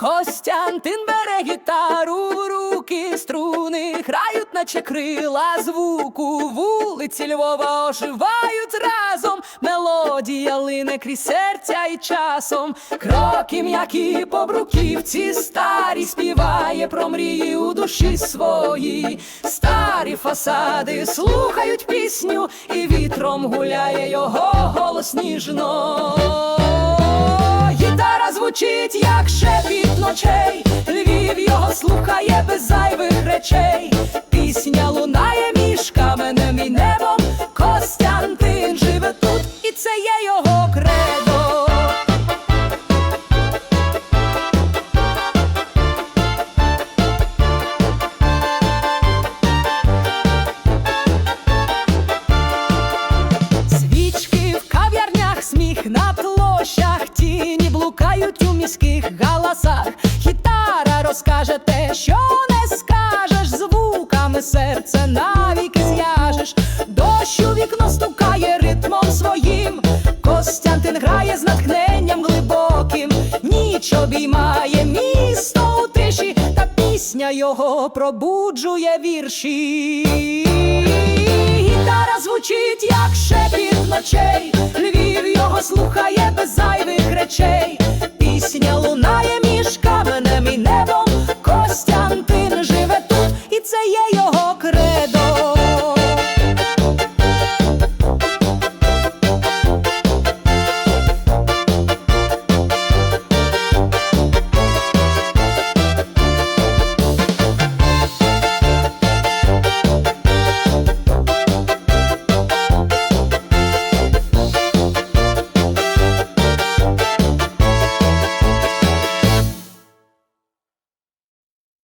Костянтин бере гітару, руки струни грають, наче крила звуку. Вулиці Львова оживають разом. Мелодія лине крізь серця і часом. Кроки м'які по бруківці старі співає про мрії у душі своїй. Старі фасади слухають пісню, і вітром гуляє його голос ніжно. Звучить, як шепіт ночей, Львів його слухає без зайвих речей. Блукають у міських галасах. Гітара розкаже те, що не скажеш, звуками серце навіки зв'яжеш. Дощ у вікно стукає ритмом своїм. Костянтин грає з натхненням глибоким, ніч обіймає місто у тиші, та пісня його пробуджує вірші. Гітара звучить, як шепіт ночей, Львів його слухає без зайвих речей.